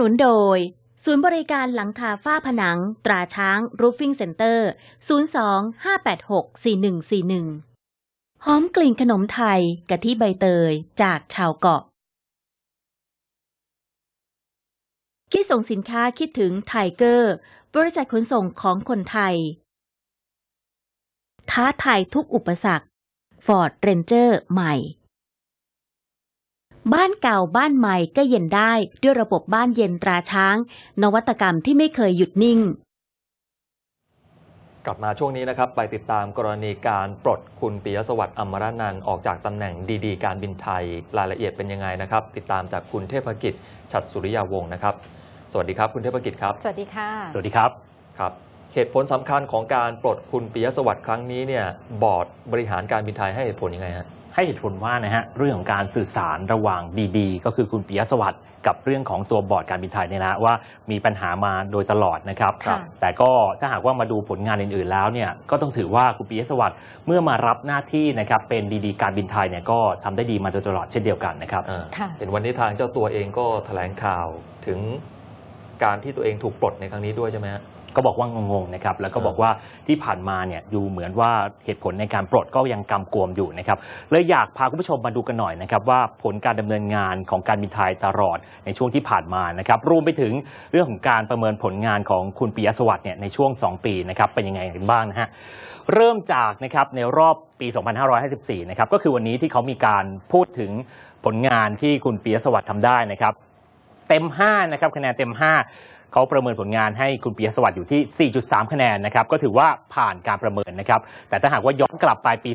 นุนโดย ศูนย์บริการหลังคาฝ้าผนัง ตราช้าง Roofing Center 02-586-4141 หอมกลิ่นขนมไทยกะทิใบเตยจากชาวเกาะ คิดส่งสินค้าคิดถึงไทเกอร์ บริษัทขนส่งของคนไทย ท้าทายทุกอุปสรรค Ford Ranger ใหม่ บ้านเก่าบ้านใหม่ก็เย็นได้ด้วยระบบบ้านเย็นตราช้าง นวัตกรรมที่ไม่เคยหยุดนิ่ง กลับมาช่วงนี้นะครับ ไปติดตามกรณีการปลดคุณปิยสวัสดิ์อมรนันท์ออกจากตำแหน่งดีๆ การบินไทยรายละเอียดเป็นยังไงนะครับ ติดตามจากคุณเทพกิจฉัตรสุริยาวงศ์นะครับ สวัสดีครับ คุณเทพกิจครับ สวัสดีค่ะ สวัสดีครับครับเหตุผลสำคัญของการปลดคุณปิยสวัสดิ์ครั้งนี้เนี่ยบอร์ดบริหารการบินไทยให้เหตุผลยังไงฮะ ให้เหตุผลว่านะฮะเรื่องของการสื่อสารระหว่างดีๆ ก็คือคุณปิยสวัสดิ์กับเรื่องของตัวบอร์ดการบินไทยเนี่ยนะว่ามีปัญหามาโดยตลอดนะครับ ค่ะ แต่ก็ถ้าหากว่ามาดูผลงานอื่นๆแล้วเนี่ยก็ต้องถือว่าคุณปิยสวัสดิ์เมื่อมารับหน้าที่นะครับเป็นดีๆการบินไทยเนี่ยก็ทำได้ดีมาโดยตลอดเช่นเดียวกันนะครับ อ่าค่ะ เห็นวันนี้ทางเจ้าตัวเองก็แถลงข่าวถึงการที่ตัวเองถูกปลดในครั้งนี้ด้วยใช่ไหมฮะ ก็บอกว่างงๆนะครับแล้วก็อ่าบอกว่าที่ผ่านมาเนี่ยดูเหมือนว่าเหตุผลในการปลดก็ยังกำกวมอยู่นะครับเลยอยากพาคุณผู้ชมมาดูกันหน่อยนะครับว่าผลการดำเนินงานของการบินไทยตลอดในช่วงที่ผ่านมานะครับรวมไปถึงเรื่องของการประเมินผลงานของคุณปิยสวัสดิ์เนี่ยในช่วง 2 ปีนะครับเป็นยังไงกันบ้างนะฮะเริ่มจากนะครับในรอบปี 2554 นะครับก็คือวันนี้ที่เขามีการพูดถึงผลงานที่คุณปิยสวัสดิ์ทำได้นะครับเต็ม 5 นะครับคะแนนเต็ม 5 เขาประเมินผลงานให้คุณปิยสวัสดิ์อยู่ที่ 4.3 คะแนนนะครับก็ถือว่าผ่านการประเมินนะครับแต่ถ้าหากว่าย้อนกลับไปปี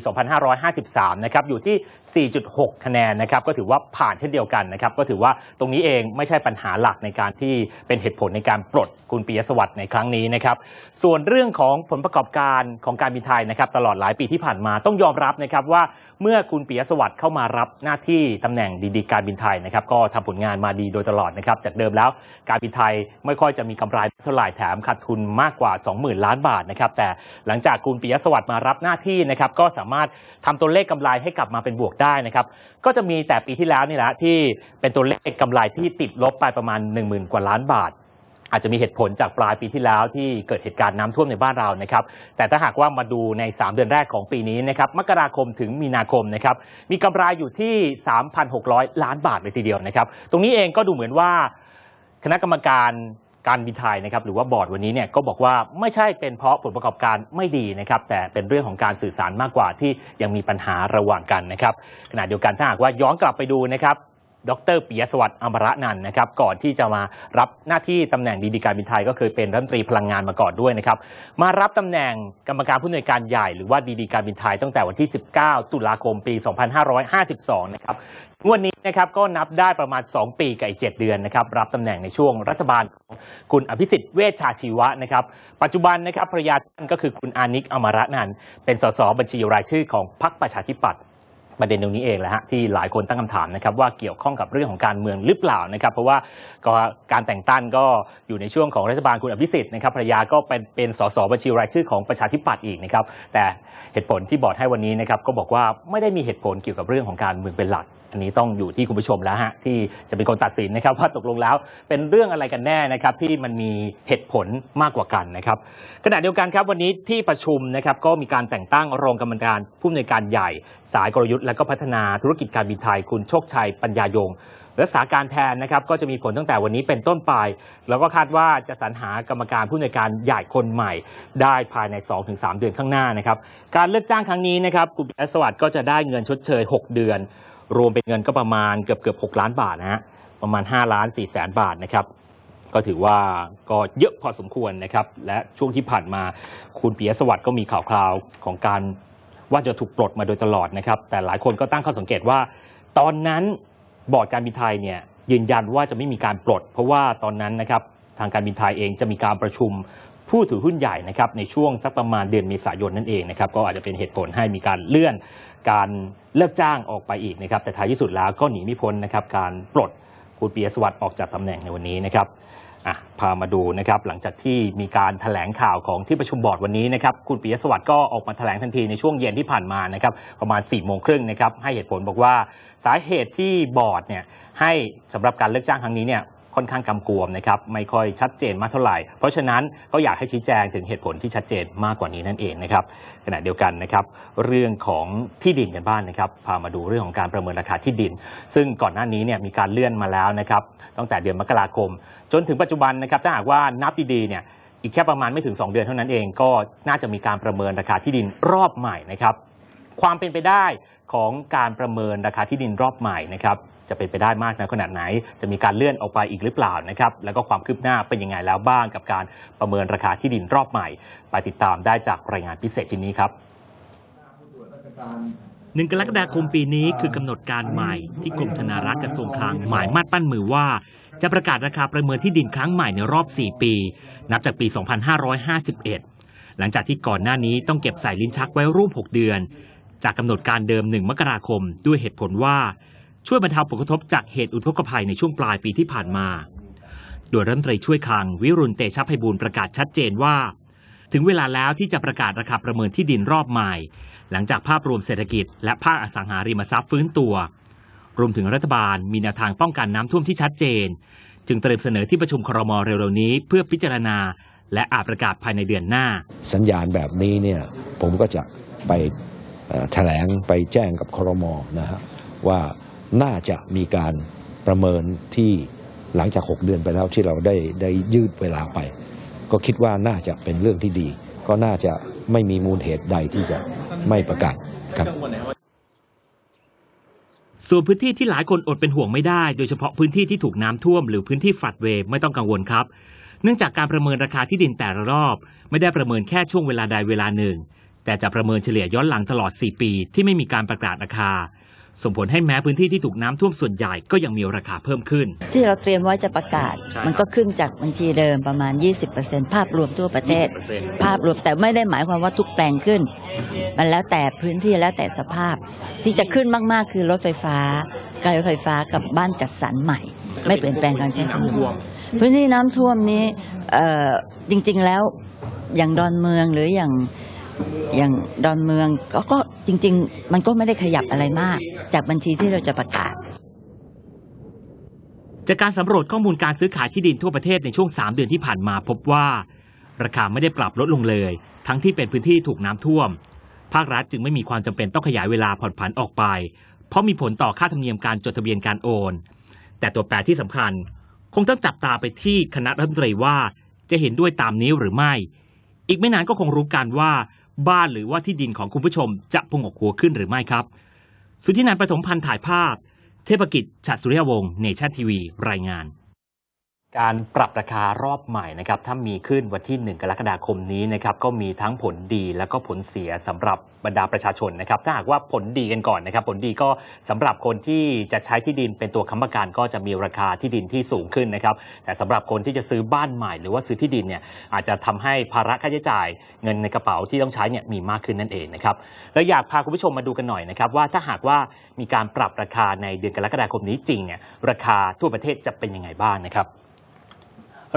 2553 นะครับอยู่ที่ 4.6 คะแนนนะครับก็ถือว่าผ่านเช่นเดียวกันนะครับก็ถือว่าตรงนี้เองไม่ใช่ปัญหาหลักในการที่เป็นเหตุผลในการปลดคุณปิยสวัสดิ์ในครั้งนี้นะครับส่วนเรื่องของผลประกอบการของการบินไทยนะครับตลอดหลายปีที่ผ่านมาต้องยอมรับนะครับว่าเมื่อคุณปิยสวัสดิ์เข้ามารับหน้าที่ตำแหน่งดีๆการบินไทยนะครับก็ทำผลงานมาดีโดยตลอดนะครับจากเดิมแล้วการบินไทยไม่ค่อยจะมีกำไรเท่าไหร่แถมขาดทุนมากกว่า 20,000 ล้านบาทนะครับแต่หลังจากคุณปิยสวัสดิ์มารับหน้าที่นะครับก็สามารถทำตัวเลขกำไรให้กลับมาเป็นบวกได้ได้นะครับ ก็จะมีแต่ปีที่แล้วนี่แหละที่เป็นตัวเลขกำไรที่ติดลบไปประมาณ 10,000 กว่าล้านบาท อาจจะมีเหตุผลจากปลายปีที่แล้วที่เกิดเหตุการณ์น้ำท่วมในบ้านเรานะครับ แต่ถ้าหากว่ามาดูใน 3 เดือนแรกของปีนี้นะครับ มกราคมถึงมีนาคมนะครับ มีกำไรอยู่ที่ 3,600 ล้านบาทเลยทีเดียวนะครับ ตรงนี้เองก็ดูเหมือนว่าคณะกรรมการ การบินไทยนะครับหรือว่าบอร์ดวันนี้เนี่ยก็บอกว่าไม่ใช่เป็นเพราะผลประกอบการไม่ดีนะครับแต่เป็นเรื่องของการสื่อสารมากกว่าที่ยังมีปัญหาระหว่างกันนะครับขณะเดียวกันถ้าหากว่าย้อนกลับไปดูนะครับ ดรปิยสวัสดิ์อมรนันท์นะครับ ก่อนที่จะมารับหน้าที่ตำแหน่งดีๆการบินไทยก็เคยเป็นรัฐมนตรีพลังงานมาก่อนด้วยนะครับ มารับตำแหน่งกรรมการผู้อำนวยการใหญ่หรือว่าดีๆการบินไทยตั้งแต่วันที่ 19 ตุลาคมปี 2552 นะครับงวดนี้นะครับก็นับได้ประมาณ 2 ปีกับอีก7เดือนนะครับรับตำแหน่งในช่วงรัฐบาลของคุณอภิสิทธิ์เวชชาชีวะนะครับ ปัจจุบันนะครับภรรยาท่านก็คือคุณอานิกอมรนันท์เป็นสสบัญชีรายชื่อของพรรคประชาธิปัตย์ ประเด็นตรงนี้เองแหละฮะที่หลายคนตั้งคำถามนะครับว่าเกี่ยวข้องกับเรื่องของการเมืองหรือเปล่านะครับ เพราะว่าก็การแต่งตั้งก็อยู่ในช่วงของรัฐบาลคุณอภิสิทธิ์นะครับภรรยาก็เป็นเป็นสสบัญชีรายชื่อของประชาธิปัตย์อีกนะครับแต่เหตุผลที่บอร์ดให้วันนี้นะครับก็บอกว่าไม่ได้มีเหตุผลเกี่ยวกับเรื่องของการเมืองเป็นหลัก อันนี้ต้องอยู่ที่คุณผู้ชมแล้วฮะที่จะเป็นคนตัดสินนะครับว่าตกลงแล้วเป็นเรื่องอะไรกันแน่นะครับที่มันมีเหตุผลมากกว่ากันนะครับขณะเดียวกันครับวันนี้ที่ประชุมนะครับก็มีการแต่งตั้งรองกรรมการผู้อำนวยการใหญ่ สายกลยุทธ์และก็พัฒนาธุรกิจการบินไทย คุณโชคชัยปัญญายงรักษาการแทนนะครับก็จะมีผลตั้งแต่วันนี้เป็นต้นไป แล้วก็คาดว่าจะสรรหากรรมการผู้อำนการใหญ่คนใหม่ ได้ภายใน 2-3 เดือนข้างหน้านะครับการเลือกจ้างครั้งนี้นะครับคุณปิยสวัสดิ์ก็จะได้เงินชดเชย 6 เดือน รวมเป็นเงินก็ประมาณเกือบเกือบ6ล้านบาทนะฮะประมาณ 5 ล้าน4แสนบาทนะครับก็ถือว่าก็เยอะพอสมควรนะครับ และช่วงที่ผ่านมาคุณปิยสวัสดิ์ก็มีข่าวคราวของการ ว่าจะถูกปลดมาโดยตลอดนะครับ แต่หลายคนก็ตั้งข้อสังเกตว่า ตอนนั้นบอร์ดการบินไทยเนี่ยยืนยันว่าจะไม่มีการปลด เพราะว่าตอนนั้นนะครับทางการบินไทยเองจะมีการประชุมผู้ถือหุ้นใหญ่นะครับในช่วงสักประมาณเดือนเมษายนนั่นเองนะครับก็อาจจะเป็นเหตุผลให้มีการเลื่อน การเลิกจ้างออกไปอีกนะครับแต่ท้ายที่สุดแล้วก็หนีไม่พ้นนะครับการปลดคุณปิยสวัสดิ์ออกจากตำแหน่งในวันนี้นะครับ อะพามาดูนะครับหลังจากที่มีการแถลงข่าวของที่ประชุมบอร์ดวันนี้นะครับคุณปิยสวัสดิ์ก็ออกมาแถลงทันทีในช่วงเย็นที่ผ่านมานะครับประมาณ4ี่โมงครึ่งนะครับให้เหตุผลบอกว่าสาเหตุที่บอร์ดเนี่ยให้สำหรับการเลือกจ้างครั้งนี้เนี่ย ค่อนข้างกำกวมนะครับไม่ค่อยชัดเจนมากเท่าไหร่ เพราะฉะนั้นก็อยากให้ชี้แจงถึงเหตุผลที่ชัดเจนมากกว่านี้นั่นเองนะครับขณะเดียวกันนะครับเรื่องของที่ดินกันบ้างนนะครับพามาดูเรื่องของการประเมินราคาที่ดิน ซึ่งก่อนหน้านี้เนี่ยมีการเลื่อนมาแล้วนะครับตั้งแต่เดือนมกราคม จนถึงปัจจุบันนะครับถ้าหากว่านับดีๆเนี่ยอีกแค่ประมาณไม่ถึง 2 เดือนเท่านั้นเองก็น่าจะมีการประเมินราคาที่ดินรอบใหม่นะครับความเป็นไปได้ของการประเมินราคาที่ดินรอบใหม่นะครับ จะเป็นไปได้มากนะขนาดไหน จะมีการเลื่อนออกไปอีกหรือเปล่านะครับ แล้วก็ความคืบหน้าเป็นยังไงแล้วบ้างกับการประเมินราคาที่ดินรอบใหม่ ไปติดตามได้จากรายงานพิเศษชิ้นนี้ครับหนึ่งกรกฎาคมปีนี้คือกำหนดการใหม่ที่กรมธนารักษ์กระทรวงคลังหมายมั่นปั้นมือว่า จะประกาศราคาประเมินที่ดินครั้งใหม่ในรอบ 4 ปี นับจากปี 2551 หลังจากที่ก่อนหน้านี้ต้องเก็บใส่ลิ้นชักไว้ร่วม 6 เดือน จากกำหนดการเดิม 1 มกราคม ด้วยเหตุผลว่า ช่วยบรรเทาผลกระทบจากเหตุอุทกภัยในช่วงปลายปีที่ผ่านมา โดยรัฐมนตรีช่วยคลังวิรุณเตชะไพบูลประกาศชัดเจนว่า ถึงเวลาแล้วที่จะประกาศราคาประเมินที่ดินรอบใหม่ หลังจากภาพรวมเศรษฐกิจ และภาคอสังหาริมทรัพย์ฟื้นตัว รวมถึงรัฐบาลมีแนวทางป้องกันน้ำท่วมที่ชัดเจน จึงเตรียมเสนอที่ประชุมครมเร็วๆนี้ เพื่อพิจารณา และอาจประกาศภายในเดือนหน้า สัญญาณแบบนี้เนี่ยผมก็จะไปแถลงไปแจ้งกับครมนะฮะว่า น่าจะมีการประเมินที่หลังจาก 6 เดือนไปแล้วที่เราได้ได้ยืดเวลาไป ก็คิดว่าน่าจะเป็นเรื่องที่ดี ก็น่าจะไม่มีมูลเหตุใดที่จะไม่ประกาศครับส่วนพื้นที่ที่หลายคนอดเป็นห่วงไม่ได้ โดยเฉพาะพื้นที่ที่ถูกน้ำท่วมหรือพื้นที่ฝัดเวไม่ต้องกังวลครับ เนื่องจากการประเมินราคาที่ดินแต่ละรอบ ไม่ได้ประเมินแค่ช่วงเวลาใดเวลาหนึ่ง แต่จะประเมินเฉลี่ยย้อนหลังตลอด 4 ปี ที่ไม่มีการประกาศราคา ส่งผลให้แม้พื้นที่ที่ถูกน้ำท่วมส่วนใหญ่ก็ยังมีราคาเพิ่มขึ้น ที่เราเตรียมไว้จะประกาศ ใช่ครับ มันก็ขึ้นจากบัญชีเดิมประมาณ 20%ภาพรวมทั่วประเทศภาพรวมแต่ไม่ได้หมายความว่าทุกแปลงขึ้น มันแล้วแต่พื้นที่แล้วแต่สภาพ ที่จะขึ้นมากๆ คือรถไฟฟ้าการรถไฟฟ้ากับบ้านจัดสรรใหม่ ไม่เปลี่ยนแปลงการใช้พื้นที่พื้นที่น้ำท่วมนี้เอ่อจริงๆแล้วอย่างดอนเมืองหรืออย่าง อย่างดอนเมืองก็ก็จริง ๆ มันก็ไม่ได้ขยับอะไรมาก จากบัญชีที่เราจะประกาศ จากการสำรวจข้อมูลการซื้อขายที่ดินทั่วประเทศในช่วง 3 เดือนที่ผ่านมาพบว่า ราคาไม่ได้ปรับลดลงเลย ทั้งที่เป็นพื้นที่ถูกน้ำท่วม ภาครัฐจึงไม่มีความจำเป็นต้องขยายเวลาผ่อนผันออกไป เพราะมีผลต่อค่าธรรมเนียมการจดทะเบียนการโอน แต่ตัวแปรที่สำคัญ คงต้องจับตาไปที่คณะรัฐมนตรีว่าจะเห็นด้วยตามนี้หรือไม่ อีกไม่นานก็คงรู้กันว่า บ้านหรือว่าที่ดินของคุณผู้ชมจะพุ่งออกหัวขึ้นหรือไม่ครับ สุทธินันท์ปฐมพันธ์ถ่ายภาพ เทพกิจฉัตรสุริยวงศ์เนชั่นทีวี รายงาน การปรับราคารอบใหม่นะครับถ้ามีขึ้นวันที่ 1 กรกฎาคมนี้นะครับก็มีทั้งผลดีและก็ผลเสียสำหรับบรรดาประชาชนนะครับ ถ้าหากว่าผลดีกันก่อนนะครับ ผลดีก็สำหรับคนที่จะใช้ที่ดินเป็นตัวค้ำประกันก็จะมีราคาที่ดินที่สูงขึ้นนะครับ แต่สำหรับคนที่จะซื้อบ้านใหม่หรือว่าซื้อที่ดินเนี่ยอาจจะทำให้ภาระค่าใช้จ่ายเงินในกระเป๋าที่ต้องใช้เนี่ยมีมากขึ้นนั่นเองนะครับแล้วอยากพาคุณผู้ชมมาดูกันหน่อยนะครับว่าถ้าหากว่ามีการปรับราคาในเดือนกรกฎาคมนี้จริงเนี่ยราคาทั่วประเทศจะเป็นยังไงบ้างนะครับ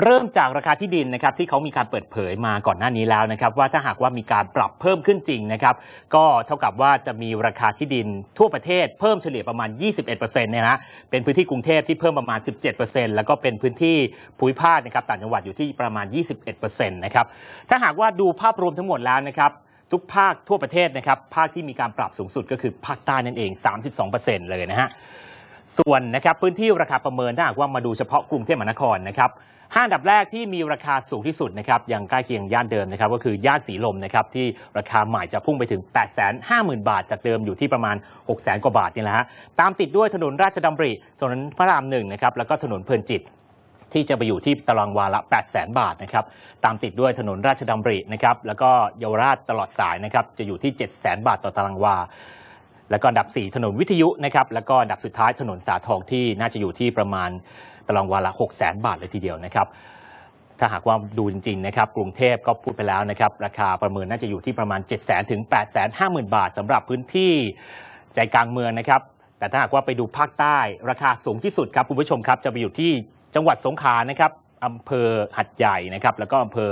เริ่มจากราคาที่ดินนะครับที่เขามีการเปิดเผยมาก่อนหน้านี้แล้วนะครับว่าถ้าหากว่ามีการปรับเพิ่มขึ้นจริงนะครับก็เท่ากับว่าจะมีราคาที่ดินทั่วประเทศเพิ่มเฉลี่ยประมาณ 21%เนี่ยนะเป็นพื้นที่กรุงเทพที่เพิ่มประมาณ 17%แล้วก็เป็นพื้นที่ภูมิภาคนะครับต่างจังหวัดอยู่ที่ประมาณ 21%นะครับถ้าหากว่าดูภาพรวมทั้งหมดแล้วนะครับทุกภาคทั่วประเทศนะครับภาคที่มีการปรับสูงสุดก็คือภาคใต้นั่นเอง 32%เลยนะฮะ ส่วนนะครับพื้นที่ราคาประเมินถ้าหากว่ามาดูเฉพาะกรุงเทพมหานครนะครับห้าอันดับแรกที่มีราคาสูงที่สุดนะครับอย่างใกล้เคียงย่านเดิมนะครับก็คือย่านสีลมนะครับที่ราคาใหม่จะพุ่งไปถึง 8 5 0 0 0 0 บาท จากเดิมอยู่ที่ประมาณ 6 0 0 0 0กว่าบาทนี่แหละฮะตามติดด้วยถนนราชดำริถนนพระรามหนึ่งนะครับแล้วก็ถนนเพลินจิตที่จะไปอยู่ที่ตารางวาละ 8 0 0 0 0 0บาทนะครับ ตามติดด้วยถนนราชดำรินะครับ แล้วก็เยาวราชตลอดสายนะครับ จะอยู่ที่ 7 0 0 0 0 0บาทต่อตารางวา แล้วก็อันดับ 4 ถนนวิทยุนะครับ แล้วก็ดับสุดท้ายถนนสาทองที่น่าจะอยู่ที่ประมาณตารางวาละ6 0 0 0 0 0บาทเลยทีเดียวนะครับ ถ้าหากว่าดูจริงๆนะครับ กรุงเทพก็พูดไปแล้วนะครับ ราคาประเมินน่าจะอยู่ที่ประมาณ 7 0 0 0 0 0ถึง8 5 0 0 0 0 บาทสำหรับพื้นที่ใจกลางเมืองนะครับ แต่ถ้าหากว่าไปดูภาคใต้ ราคาสูงที่สุดครับคุณผู้ชมครับจะไปอยู่ที่จังหวัดสงขลานะครับ อำเภอหัดใหญ่นะครับ แล้วก็อำเภอ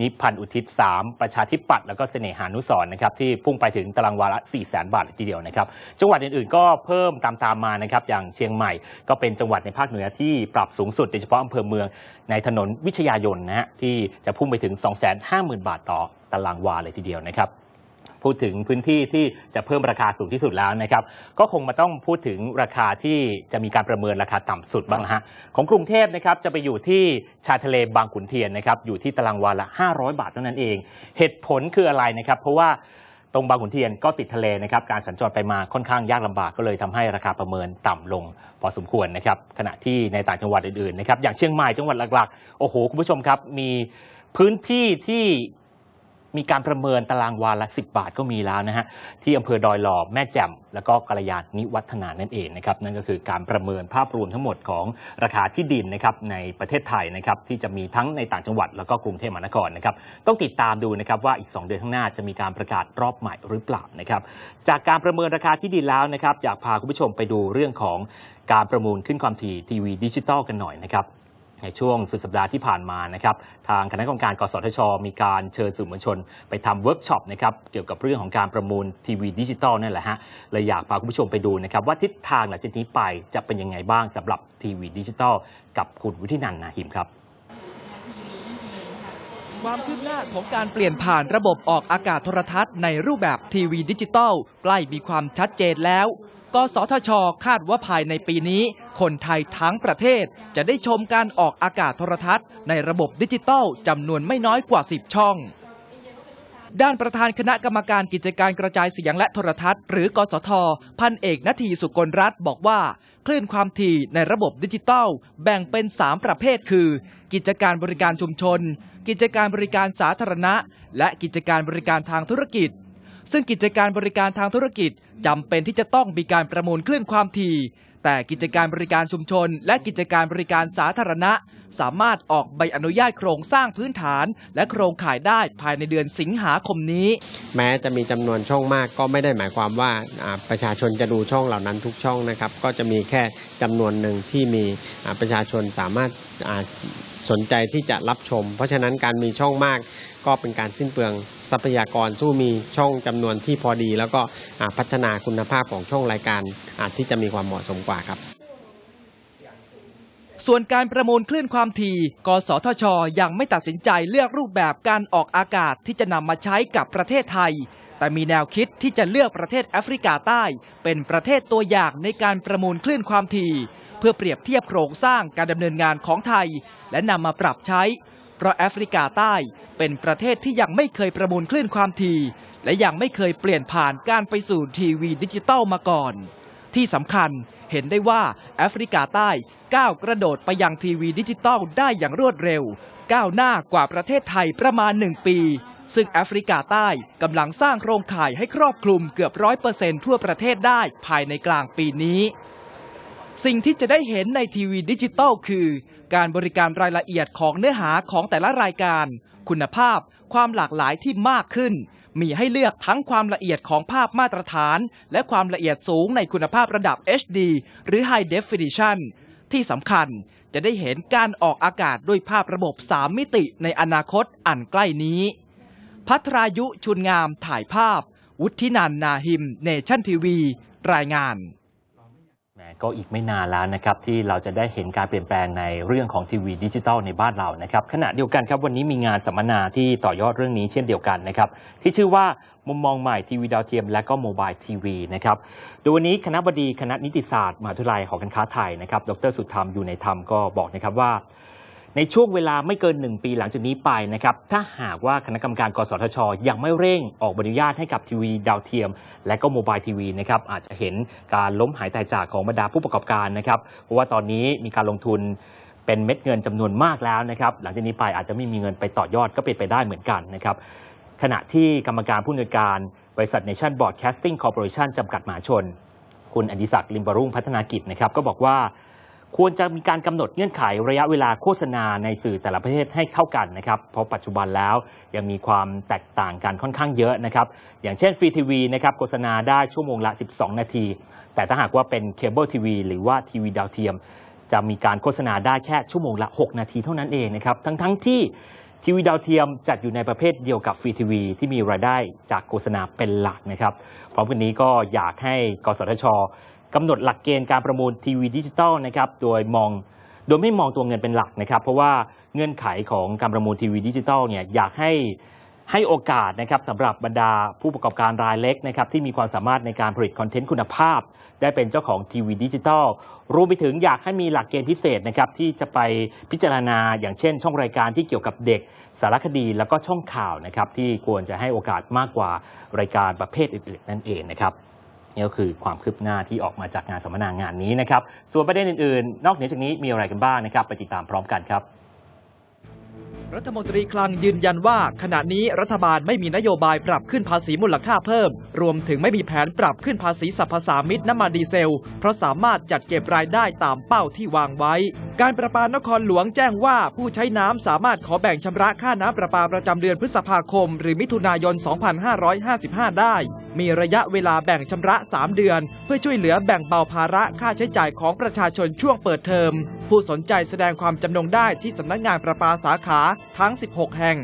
นิพันธ์อุทิศ 3 ประชาธิปัตย์แล้วก็เสน่หานุสรนะครับที่พุ่งไปถึงตารางวาละ4 0 0 0 0 0บาทเลยทีเดียวนะครับ จังหวัดอื่นๆ ก็เพิ่มตามตามๆมานะครับอย่างเชียงใหม่ก็เป็นจังหวัดในภาคเหนือที่ปรับสูงสุดโดยเฉพาะอำเภอเมืองในถนนวิชยายนนะฮะที่จะพุ่งไปถึง 250,000 บาทต่อตารางวาเลยทีเดียวนะครับ พูดถึงพื้นที่ที่จะเพิ่มราคาสูงที่สุดแล้วนะครับ ก็คงมาต้องพูดถึงราคาที่จะมีการประเมินราคาต่ำสุดบ้างฮะของกรุงเทพนะครับจะไปอยู่ที่ชายทะเลบางขุนเทียนนะครับอยู่ที่ตารางวาละ 500 บาทเท่านั้นเอง เหตุผลคืออะไรนะครับ เพราะว่าตรงบางขุนเทียนก็ติดทะเลนะครับการสัญจรไปมาค่อนข้างยากลำบากก็เลยทำให้ราคาประเมินต่ำลง พอสมควรนะครับขณะที่ในต่างจังหวัดอื่นๆนะครับอย่างเชียงใหม่จังหวัดหลักๆโอ้โหคุณผู้ชมครับมีพื้นที่ที่ มีการประเมินตารางวาละ10บาทก็มีแล้วนะฮะที่อำเภอดอยหล่อแม่แจ่มแล้วก็กัลยาณิวัฒนานั่นเองนะครับนั่นก็คือการประเมินภาพรวมทั้งหมดของราคาที่ดินนะครับในประเทศไทยนะครับที่จะมีทั้งในต่างจังหวัดแล้วก็กรุงเทพมหานครนะครับต้องติดตามดูนะครับว่าอีก 2 เดือนข้างหน้าจะมีการประกาศรอบใหม่หรือเปล่านะครับจากการประเมินราคาที่ดินแล้วนะครับอยากพาคุณผู้ชมไปดูเรื่องของการประมูลขึ้นความถี่ทีวีดิจิตอลกันหน่อยนะครับ ในช่วงสุดสัปดาห์ที่ผ่านมานะครับทางคณะกรรมการกสทช มีการเชิญสื่อมวลชน ไปทำเวิร์กช็อปนะครับเกี่ยวกับเรื่องของการประมูลทีวีดิจิตอลนั่นแหละฮะเลยอยากพาคุณผู้ชมไปดูนะครับว่าทิศทางหลังจากนี้ไปจะเป็นยังไงบ้างสำหรับทีวีดิจิตอลกับคุณวุฒินันท์นาหิมครับ ความคืบหน้าของการเปลี่ยนผ่านระบบออกอากาศโทรทัศน์ในรูปแบบทีวีดิจิตอลใกล้มีความชัดเจนแล้ว กสทช คาดว่าภายในปีนี้ คนไทยทั้งประเทศจะได้ชมการออกอากาศโทรทัศน์ในระบบดิจิตอลจำนวนไม่น้อยกว่า 10 ช่อง ด้านประธานคณะกรรมการกิจการกระจายเสียงและโทรทัศน์ หรือกสท พันเอกนาทีสุกลรัตน์บอกว่า คลื่นความถี่ในระบบดิจิตอลแบ่งเป็น 3 ประเภทคือ กิจการบริการชุมชน กิจการบริการสาธารณะ และกิจการบริการทางธุรกิจซึ่งกิจการบริการทางธุรกิจ จำเป็นที่จะต้องมีการประมูลคลื่นความถี่ แต่กิจการบริการชุมชน และกิจการบริการสาธารณะ สามารถออกใบอนุญาตโครงสร้างพื้นฐาน และโครงข่ายได้ภายในเดือนสิงหาคมนี้ แม้จะมีจำนวนช่องมากก็ไม่ได้หมายความว่าประชาชนจะดูช่องเหล่านั้นทุกช่องนะครับ ก็จะมีแค่จำนวนหนึ่งที่มีประชาชนสามารถสนใจที่จะรับชม เพราะฉะนั้นการมีช่องมากก็เป็นการสิ้นเปลืองทรัพยากรสู้มีช่องจำนวนที่พอดี แล้วก็พัฒนาคุณภาพของช่องรายการอ่าที่จะมีความเหมาะสมกว่าครับ ส่วนการประมูลคลื่นความถี่ กสทช ยังไม่ตัดสินใจเลือกรูปแบบการออกอากาศที่จะนำมาใช้กับประเทศไทย แต่มีแนวคิดที่จะเลือกประเทศแอฟริกาใต้ เป็นประเทศตัวอย่างในการประมูลคลื่นความถี่ เพื่อเปรียบเทียบโครงสร้างการดำเนินงานของไทย และนำมาปรับใช้ เพราะแอฟริกาใต้เป็นประเทศที่ยังไม่เคยประมูลคลื่นความถี่ และยังไม่เคยเปลี่ยนผ่านการไปสู่ทีวีดิจิตอลมาก่อน ที่สำคัญเห็นได้ว่าแอฟริกาใต้ก้าวกระโดดไปยังทีวีดิจิตอลได้อย่างรวดเร็ว ก้าวหน้ากว่าประเทศไทยประมาณหนึ่งปี ซึ่งแอฟริกาใต้กำลังสร้างโครงข่ายให้ครอบคลุมเกือบร้อยเปอร์เซ็นทั่วประเทศได้ภายในกลางปีนี้สิ่งที่จะได้เห็นในทีวีดิจิตอลคือ การบริการรายละเอียดของเนื้อหาของแต่ละรายการ คุณภาพความหลากหลายที่มากขึ้น มีให้เลือกทั้งความละเอียดของภาพมาตรฐาน และความละเอียดสูงในคุณภาพระดับ HD หรือ High Definition ที่สำคัญจะได้เห็นการออกอากาศด้วยภาพระบบ 3 มิติในอนาคตอันใกล้นี้ พัทรายุชุนงามถ่ายภาพ วุฒินันนาหิม เนชั่นทีวี รายงาน ก็อีกไม่นานแล้วนะครับที่เราจะได้เห็นการเปลี่ยนแปลงในเรื่องของทีวีดิจิตอลในบ้านเรานะครับขณะเดียวกันครับวันนี้มีงานสัมมนาที่ต่อยอดเรื่องนี้เช่นเดียวกันนะครับที่ชื่อว่ามุมมองใหม่ทีวีดาวเทียมและก็โมบายทีวีนะครับโดยวันนี้คณะบดีคณะนิติศาสตร์มหาวิทยาลัยหอการค้าไทยนะครับ ดรสุธรรมอยู่ในธรรมก็บอกนะครับว่า ในช่วงเวลาไม่เกิน 1 ปีหลังจากนี้ไปนะครับถ้าหากว่าคณะกรรมการกสทช ยังไม่เร่งออกใบอนุญาตให้กับทีวีดาวเทียม และก็โมบายทีวีนะครับอาจจะเห็นการล้มหายตายจากของบรรดาผู้ประกอบการนะครับเพราะว่าตอนนี้มีการลงทุนเป็นเม็ดเงินจำนวนมากแล้วนะครับหลังจากนี้ไปอาจจะไม่มีเงินไปต่อยอดก็เป็นไปได้เหมือนกันนะครับขณะที่กรรมการผู้อำนวยการบริษัท Nation Broadcasting Corporation จำกัดมหาชน คุณอดิศักดิ์ลิมบรุ่งพัฒนากิจนะครับก็บอกว่า ควรจะมีการกำหนดเงื่อนไขระยะเวลาโฆษณาในสื่อแต่ละประเทศให้เข้ากันนะครับ เพราะปัจจุบันแล้วยังมีความแตกต่างกันค่อนข้างเยอะนะครับ อย่างเช่นฟรีทีวีนะครับโฆษณาได้ชั่วโมงละ 12 นาที แต่ถ้าหากว่าเป็นเคเบิลทีวีหรือว่าทีวีดาวเทียม จะมีการโฆษณาได้แค่ชั่วโมงละ 6 นาทีเท่านั้นเองนะครับ ทั้งๆทที่ทีวีดาวเทียมจัดอยู่ในประเภทเดียวกับฟรีทีวีที่มีรายได้จากโฆษณาเป็นหลักนะครับ พร้อมกันนี้ก็อยากให้กสทช กำหนดหลักเกณฑ์การประมูลทีวีดิจิตอลนะครับโดยมองโดยไม่มองตัวเงินเป็นหลักนะครับ เพราะว่าเงื่อนไขของการประมูลทีวีดิจิตอลเนี่ยอยากให้ให้โอกาสนะครับสำหรับบรรดาผู้ประกอบการรายเล็กนะครับที่มีความสามารถในการผลิตคอนเทนต์คุณภาพ ได้เป็นเจ้าของทีวีดิจิตอลรวมไปถึงอยากให้มีหลักเกณฑ์พิเศษนะครับที่จะไปพิจารณาอย่างเช่น ช่องรายการที่เกี่ยวกับเด็กสารคดีแล้วก็ช่องข่าวนะครับที่ควรจะให้โอกาสมากกว่ารายการประเภทอื่นๆนั่นเองนะครับ นี่ก็คือความคืบหน้าที่ออกมาจากงานสัมมนางานนี้นะครับ ส่วนประเด็นอื่นๆ นอกเหนือจากนี้มีอะไรกันบ้างนะครับ ไปติดตามพร้อมกันครับ รัฐมนตรีคลังยืนยันว่า ขณะนี้รัฐบาลไม่มีนโยบายปรับขึ้นภาษีมูลค่าเพิ่ม รวมถึงไม่มีแผนปรับขึ้นภาษีสรรพสามิตน้ำมันดีเซล เพราะสามารถจัดเก็บรายได้ตามเป้าที่วางไว้ การประปานครหลวงแจ้งว่าผู้ใช้น้ำสามารถขอแบ่งชำระค่าน้ำประปาประจำเดือนพฤษภาคม หรือมิถุนายน 2555 ได้มีระยะเวลาแบ่งชำระ 3 เดือน เพื่อช่วยเหลือแบ่งเบาภาระค่าใช้จ่ายของประชาชนช่วงเปิดเทอม ผู้สนใจแสดงความจำนงได้ที่สำนักงานประปาสาขาทั้ง 16 แห่ง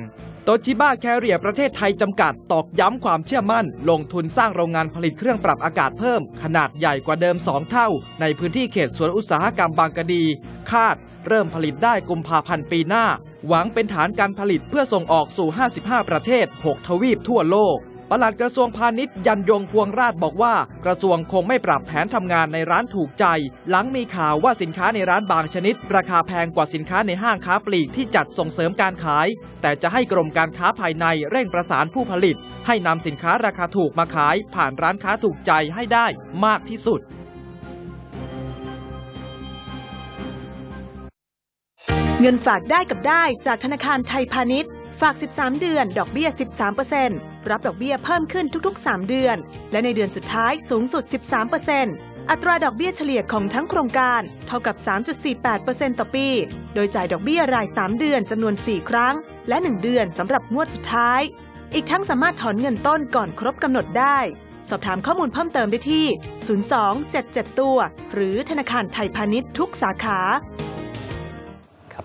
โตชิบ้าแคเรียประเทศไทยจำกัดตอกย้ำความเชื่อมั่น ลงทุนสร้างโรงงานผลิตเครื่องปรับอากาศเพิ่ม ขนาดใหญ่กว่าเดิม 2 เท่า ในพื้นที่เขตสวนอุตสาหกรรมบางกะดี คาดเริ่มผลิตได้กุมภาพันธ์ปีหน้า หวังเป็นฐานการผลิตเพื่อส่งออกสู่ 55 ประเทศ 6 ทวีปทั่วโลก ปลัดกระทรวงพาณิชย์ยันยงพวงราชบอกว่า กระทรวงคงไม่ปรับแผนทำงานในร้านถูกใจ หลังมีข่าวว่าสินค้าในร้านบางชนิด ราคาแพงกว่าสินค้าในห้างค้าปลีกที่จัดส่งเสริมการขาย แต่จะให้กรมการค้าภายในเร่งประสานผู้ผลิต ให้นำสินค้าราคาถูกมาขาย ผ่านร้านค้าถูกใจให้ได้มากที่สุดเงินฝากได้กับได้จากธนาคารไทยพาณิชย์ ฝาก 13 เดือน ดอกเบี้ย 13%รับดอกเบี้ยเพิ่มขึ้นทุกๆ 3 เดือน และในเดือนสุดท้ายสูงสุด 13%อัตราดอกเบี้ยเฉลี่ยของทั้งโครงการ เท่ากับ 3.48%ต่อปี โดยจ่ายดอกเบี้ยราย 3 เดือนจำนวน 4 ครั้ง และ 1 เดือนสำหรับงวดสุดท้าย อีกทั้งสามารถถอนเงินต้นก่อนครบกำหนดได้ สอบถามข้อมูลเพิ่มเติมได้ที่ 02-77ตัวหรือธนาคารไทยพาณิชย์ทุกสาขา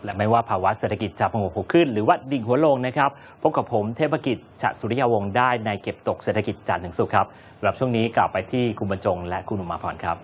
และไม่ว่าภาวะเศรษฐกิจจะผงกหัวขึ้น หรือว่าดิ่งหัวลงนะครับ พบกับผมเทพกิจฉะสุริยาวงศ์ได้ในเก็บตกเศรษฐกิจจันทร์ถึงสุขครับสำหรับช่วงนี้กลับไปที่คุณบรรจงและคุณอุมาพรครับ